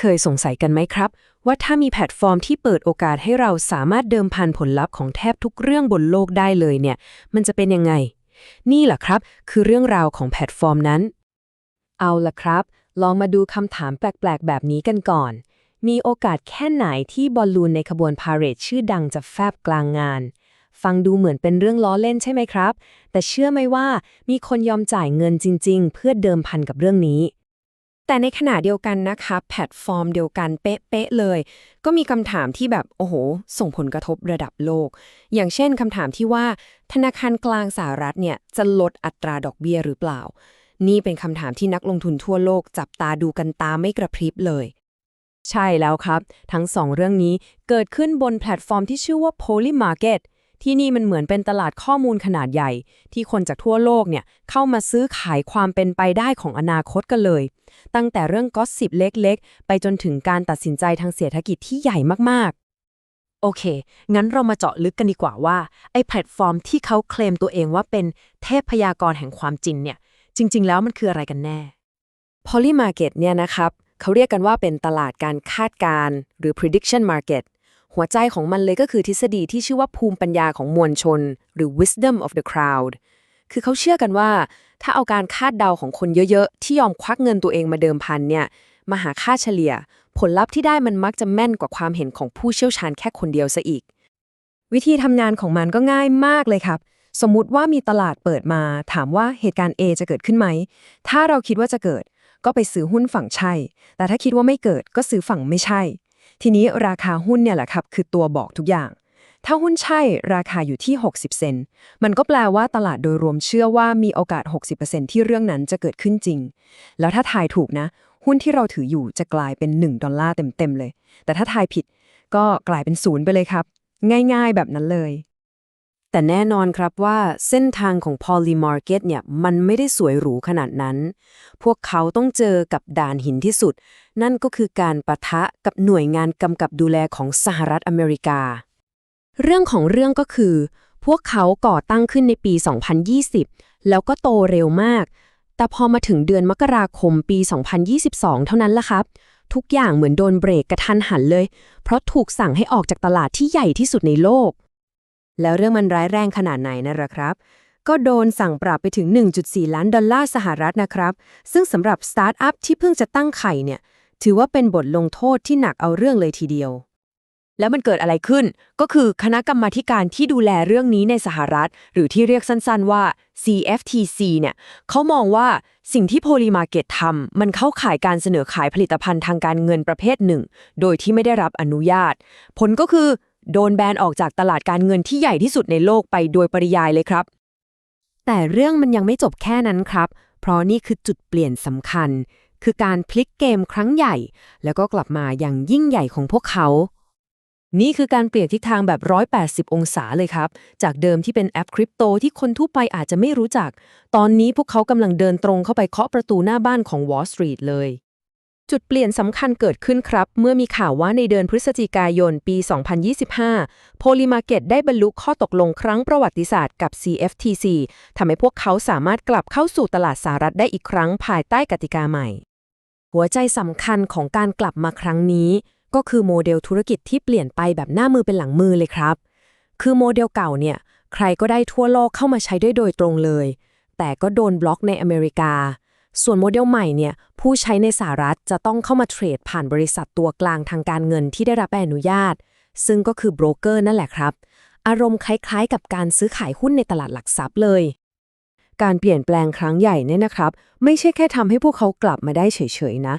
เคยสงสัยกันไหมครับ ว่าถ้ามีแพลตฟอร์มที่เปิดโอกาสให้เราสามารถเดิมพันผลลัพธ์ของแทบทุกเรื่องบนโลกได้เลยเนี่ย มันจะเป็นยังไง นี่แหละครับ คือเรื่องราวของแพลตฟอร์มนั้น เอาล่ะครับ ลองมาดูคำถามแปลกๆ แบบนี้กันก่อน มีโอกาสแค่ไหนที่บอลลูนในขบวนพาเหรดชื่อดังจะแฟบกลางงานฟังดูเหมือนเป็นเรื่องล้อเล่นใช่ไหมครับ แต่เชื่อไหมว่ามีคนยอมจ่ายเงินจริง ๆ เพื่อเดิมพันกับเรื่องนี้ แต่ในขณะเดียวกันนะคะแพลตฟอร์มเดียวกันเป๊ะๆเลย ก็มีคำถามที่แบบ โอ้โห ส่งผลกระทบระดับโลก อย่างเช่นคำถามที่ว่า ธนาคารกลางสหรัฐเนี่ยจะลดอัตราดอกเบี้ยหรือเปล่า นี่เป็นคำถามที่นักลงทุนทั่วโลกจับตาดูกันตาไม่กระพริบเลย ใช่แล้วครับ ทั้งสองเรื่องนี้เกิดขึ้นบนแพลตฟอร์มที่ชื่อว่า Polymarket ที่นี่มันเหมือนเป็นตลาดข้อมูลขนาดใหญ่ ที่คนจากทั่วโลกเนี่ยเข้ามาซื้อขายความเป็นไปได้ของอนาคตกันเลย ตั้งแต่เรื่องก็สิบเล็กๆ ไปจนถึงการตัดสินใจทางเศรษฐกิจที่ใหญ่มากๆ โอเค งั้นเรามาเจาะลึกกันดีกว่าว่า ไอ้แพลตฟอร์มที่เขาเคลมตัวเองว่าเป็นเทพพยากรแห่งความจริงเนี่ย จริง ๆ แล้วมันคืออะไรกันแน่ Polymarket เนี่ยนะครับเขาเรียกกันว่าเป็นตลาดการคาดการณ์หรือ prediction market หัวใจของมันเลยก็คือทฤษฎีที่ชื่อว่าภูมิปัญญาของมวลชน หรือ wisdom of the crowd คือเขาเชื่อกันว่า ถ้าเอาการคาดเดาของคนเยอะๆ ที่ยอมควักเงินตัวเองมาเดิมพันเนี่ยมาหาค่าเฉลี่ย ผลลัพธ์ที่ได้มันมักจะแม่นกว่าความเห็นของผู้เชี่ยวชาญแค่คนเดียวซะอีก วิธีทำงานของมันก็ง่ายมากเลยครับ สมมุติว่ามีตลาดเปิดมา ถามว่าเหตุการณ์ A จะเกิดขึ้นไหม ถ้าเราคิดว่าจะเกิด ก็ไปซื้อหุ้นฝั่งใช่ แต่ถ้าคิดว่าไม่เกิดก็ซื้อฝั่งไม่ใช่ ทีนี้ราคาหุ้นเนี่ยแหละครับ คือตัวบอกทุกอย่าง ถ้าหุ้นใช่ราคาอยู่ที่ 60 เซนมันก็แปลว่าตลาดโดยรวมเชื่อว่ามีโอกาส 60%ที่เรื่องนั้นจะเกิดขึ้นจริง แล้วถ้าทายถูกนะ หุ้นที่เราถืออยู่จะกลายเป็น 1 ดอลลาร์เต็มๆเลย แต่ถ้าทายผิดก็กลายเป็นศูนย์ไปเลยครับ ง่าย ๆ แบบนั้นเลย แต่แน่นอนครับว่าเส้นทางของ Poly Market เนี่ยมันไม่ได้สวยหรูขนาดนั้น พวกเขาต้องเจอกับด่านหินที่สุด นั่นก็คือการประทะกับหน่วยงานกำกับดูแลของสหรัฐอเมริกา เรื่องของเรื่องก็คือ พวกเขาก่อตั้งขึ้นในปี 2020 แล้วก็โตเร็วมาก แต่พอมาถึงเดือนมกราคมปี 2022 เท่านั้นละครับทุกอย่างเหมือนโดนเบรกกระทันหันเลย เพราะถูกสั่งให้ออกจากตลาดที่ใหญ่ที่สุดในโลก แล้วเรื่องมันร้ายแรงขนาดไหนนะล่ะครับ ก็โดนสั่งปรับไปถึง 1.4 ล้านดอลลาร์สหรัฐนะครับ ซึ่งสำหรับสตาร์ทอัพที่เพิ่งจะตั้งไข่เนี่ย ถือว่าเป็นบทลงโทษที่หนักเอาเรื่องเลยทีเดียว แล้วมันเกิดอะไรขึ้น ก็คือคณะกรรมาการที่ดูแลเรื่องนี้ในสหรัฐ หรือที่เรียกสั้นๆว่า CFTC เนี่ยเขามองว่าสิ่งที่ Polymarket ทำมันเข้าข่ายการเสนอขายผลิตภัณฑ์ทางการเงินประเภทหนึ่ง โดยที่ไม่ได้รับอนุญาต ผลก็คือ โดนแบนออกจากตลาดการเงินที่ใหญ่ที่สุดในโลกไปโดยปริยายเลยครับ แต่เรื่องมันยังไม่จบแค่นั้นครับ เพราะนี่คือจุดเปลี่ยนสำคัญ คือการพลิกเกมครั้งใหญ่ แล้วก็กลับมาอย่างยิ่งใหญ่ของพวกเขา นี่คือการเปลี่ยนทิศทางแบบ 180 องศาเลยครับ จากเดิมที่เป็นแอปคริปโตที่คนทั่วไปอาจจะไม่รู้จัก ตอนนี้พวกเขากำลังเดินตรงเข้าไปเคาะประตูหน้าบ้านของ Wall Street เลย จุดเปลี่ยนสำคัญเกิดขึ้นครับ เมื่อมีข่าวว่าในเดือนพฤศจิกายนปี 2025 Polymarket ได้บรรลุข้อตกลงครั้งประวัติศาสตร์กับ CFTC ทำให้พวกเขาสามารถกลับเข้าสู่ตลาดสหรัฐได้อีกครั้งภายใต้กติกาใหม่ หัวใจสำคัญของการกลับมาครั้งนี้ ก็คือโมเดลธุรกิจที่เปลี่ยนไปแบบหน้ามือเป็นหลังมือเลยครับ คือโมเดลเก่าเนี่ยใครก็ได้ทั่วโลกเข้ามาใช้ได้โดยตรงเลย แต่ก็โดนบล็อกในอเมริกา ส่วนโมเดลใหม่เนี่ยผู้ใช้ในสหรัฐจะต้องเข้ามาเทรดผ่านบริษัทตัวกลางทางการเงินที่ได้รับใบอนุญาต ซึ่งก็คือโบรกเกอร์นั่นแหละครับ อารมณ์คล้ายๆ กับการซื้อขายหุ้นในตลาดหลักทรัพย์เลย การเปลี่ยนแปลงครั้งใหญ่เนี่ยนะครับ ไม่ใช่แค่ทำให้พวกเขากลับมาได้เฉยๆนะ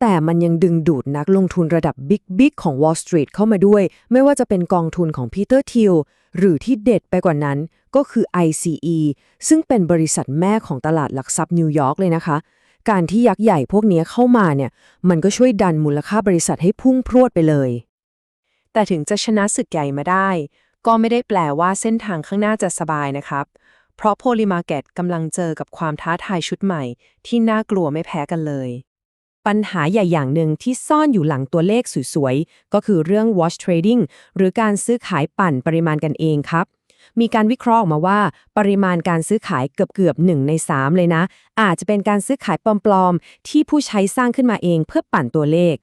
แต่มันยังดึงดูดนักลงทุนระดับบิ๊กๆของ Wall Street เข้ามาด้วย ไม่ว่าจะเป็นกองทุนของ Peter Thiel หรือที่เด็ดไปกว่านั้นก็คือ ICE ซึ่งเป็นบริษัทแม่ของตลาดหลักทรัพย์นิวยอร์กเลยนะคะ การที่ยักษ์ใหญ่พวกนี้เข้ามาเนี่ย มันก็ช่วยดันมูลค่าบริษัทให้พุ่งพรวดไปเลย แต่ถึงจะชนะศึกใหญ่มาได้ ก็ไม่ได้แปลว่าเส้นทางข้างหน้าจะสบายนะครับ เพราะ Polymarket กำลังเจอกับความท้าทายชุดใหม่ ที่น่ากลัวไม่แพ้กันเลย ปัญหาใหญ่อย่างหนึ่งที่ซ่อนอยู่หลังตัวเลขสวยๆ ก็คือเรื่อง wash trading หรือการซื้อขายปั่นปริมาณกันเองครับ มีการวิเคราะห์ออกมาว่า ปริมาณการซื้อขายเกือบเกือบหนึ่งใน 3 เลยนะ อาจจะเป็นการซื้อขายปลอมๆ ที่ผู้ใช้สร้างขึ้นมาเองเพื่อปั่นตัวเลข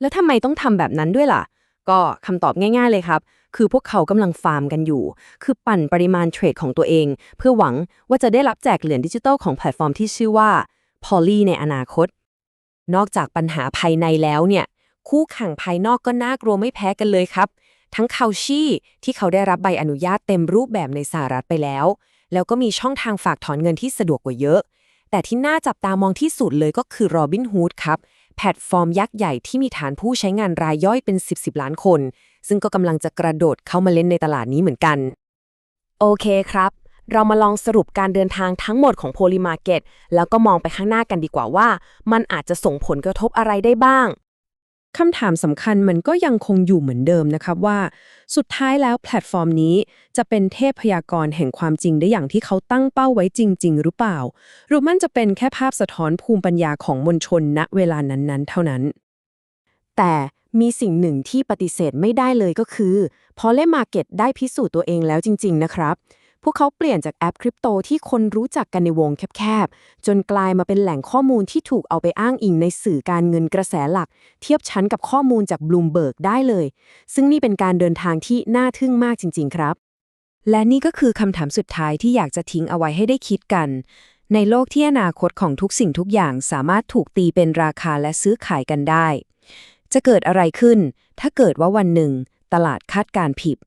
แล้วทำไมต้องทำแบบนั้นด้วยล่ะ ก็คำตอบง่าย ๆ เลยครับ คือพวกเขากำลังฟาร์มกันอยู่ คือปั่นปริมาณเทรดของตัวเอง เพื่อหวังว่าจะได้รับแจกเหรียญดิจิทัลของแพลตฟอร์มที่ชื่อว่า Poly ในอนาคต นอกจากปัญหาภายในแล้วเนี่ย คู่แข่งภายนอกก็น่ากลัวไม่แพ้กันเลยครับ ทั้งคาชี่ที่เขาได้รับใบอนุญาตเต็มรูปแบบในสหรัฐไปแล้ว แล้วก็มีช่องทางฝากถอนเงินที่สะดวกกว่าเยอะ แต่ที่น่าจับตามองที่สุดเลยก็คือ Robinhood ครับแพลตฟอร์มยักษ์ใหญ่ที่มีฐานผู้ใช้งานรายย่อยเป็น 10 10 ล้านคน ซึ่งก็กำลังจะกระโดดเข้ามาเล่นในตลาดนี้เหมือนกัน โอเคครับ เรามาลองสรุปการเดินทางทั้งหมดของ Poly Market แล้วก็มองไปข้างหน้ากันดีกว่าว่า มันอาจจะส่งผลกระทบอะไรได้บ้างคำถามสำคัญมันก็ยังคงอยู่เหมือนเดิมนะครับว่า สุดท้ายแล้วแพลตฟอร์มนี้จะเป็นเทพพยากรณ์แห่งความจริงได้อย่างที่เขาตั้งเป้าไว้จริง ๆ หรือเปล่า หรือมันจะเป็นแค่ภาพสะท้อนภูมิปัญญาของมวลชนณเวลานั้นๆ เท่านั้น แต่มีสิ่งหนึ่งที่ปฏิเสธไม่ได้เลยก็คือ พอเล่มาเก็ตได้พิสูจน์ตัวเองแล้วจริง ๆ นะครับ พวกเขาเปลี่ยนจากแอปคริปโตที่คนรู้จักกันในวงแคบๆ จนกลายมาเป็นแหล่งข้อมูลที่ถูกเอาไปอ้างอิงในสื่อการเงินกระแสหลัก เทียบชั้นกับข้อมูลจากบลูมเบิร์กได้เลย ซึ่งนี่เป็นการเดินทางที่น่าทึ่งมากจริง ๆ ครับ และนี่ก็คือคำถามสุดท้ายที่อยากจะทิ้งเอาไว้ให้ได้คิดกัน ในโลกที่อนาคตของทุกสิ่งทุกอย่างสามารถถูกตีเป็นราคาและซื้อขายกันได้ จะเกิดอะไรขึ้น ถ้าเกิดว่าวันหนึ่ง ตลาดคาดการผิด